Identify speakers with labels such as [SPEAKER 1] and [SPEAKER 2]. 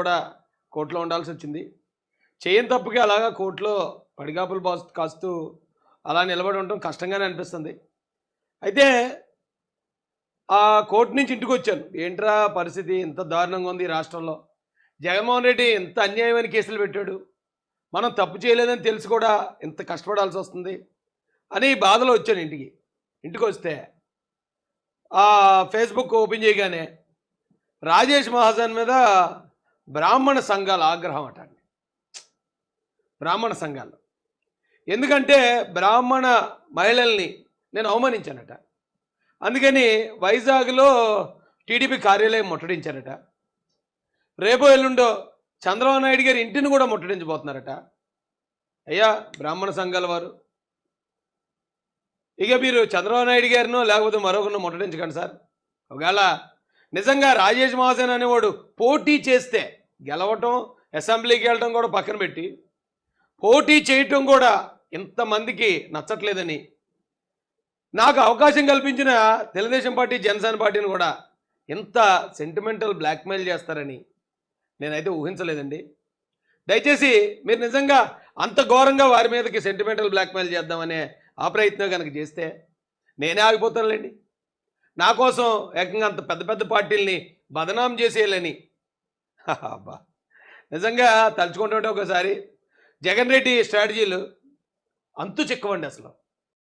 [SPEAKER 1] కూడా కోర్టులో ఉండాల్సి వచ్చింది. చేయని తప్పుకి అలాగా కోర్టులో పడిగాపులు కాస్తూ అలా నిలబడి ఉండటం కష్టంగానే అనిపిస్తుంది. అయితే ఆ కోర్టు నుంచి ఇంటికి వచ్చాను. ఏంట్రా పరిస్థితి? ఇంత దారుణంగా ఉంది ఈ రాష్ట్రంలో. జగన్మోహన్ రెడ్డి ఇంత అన్యాయమైన కేసులు పెట్టాడు. మనం తప్పు చేయలేదని తెలిసి కూడా ఇంత కష్టపడాల్సి వస్తుంది అని బాధలో వచ్చాను ఇంటికి. ఇంటికి వస్తే ఆ ఫేస్బుక్ ఓపెన్ చేయగానే రాజేష్ మహాజన్ మీద బ్రాహ్మణ సంఘాల ఆగ్రహం అట అండి. బ్రాహ్మణ సంఘాలు ఎందుకంటే బ్రాహ్మణ మహిళల్ని నేను అవమానించానట. అందుకని వైజాగ్లో టీడీపీ కార్యాలయం ముట్టడించారట. రేపో ఎల్లుండో చంద్రబాబు నాయుడు గారి ఇంటిని కూడా ముట్టడించబోతున్నారట. అయ్యా బ్రాహ్మణ సంఘాల వారు. ఇక మీరు చంద్రబాబు నాయుడు గారినో లేకపోతే మరొకరినో ముట్టడించకండి సార్. ఒకవేళ నిజంగా రాజేష్ మహాసేన్ అనేవాడు పోటీ చేస్తే గెలవటం అసెంబ్లీకి వెళ్ళటం కూడా పక్కన పెట్టి పోటీ చేయటం కూడా ఇంతమందికి నచ్చట్లేదని నాకు అవకాశం కల్పించిన తెలుగుదేశం పార్టీ జనసేన పార్టీని కూడా ఇంత సెంటిమెంటల్ బ్లాక్మెయిల్ చేస్తారని నేనైతే ఊహించలేదండి. దయచేసి మీరు నిజంగా అంత ఘోరంగా వారి మీదకి సెంటిమెంటల్ బ్లాక్మెయిల్ చేద్దామనే ఆ ప్రయత్నం కనుక చేస్తే నేనే ఆగిపోతానులేండి. నా కోసం ఏకంగా అంత పెద్ద పెద్ద పార్టీల్ని బదనాం చేసేయాలని. అబ్బా. నిజంగా తలుచుకుంటుంటే ఒకసారి జగన్ రెడ్డి స్ట్రాటజీలు అంతు చిక్కవండి అసలు.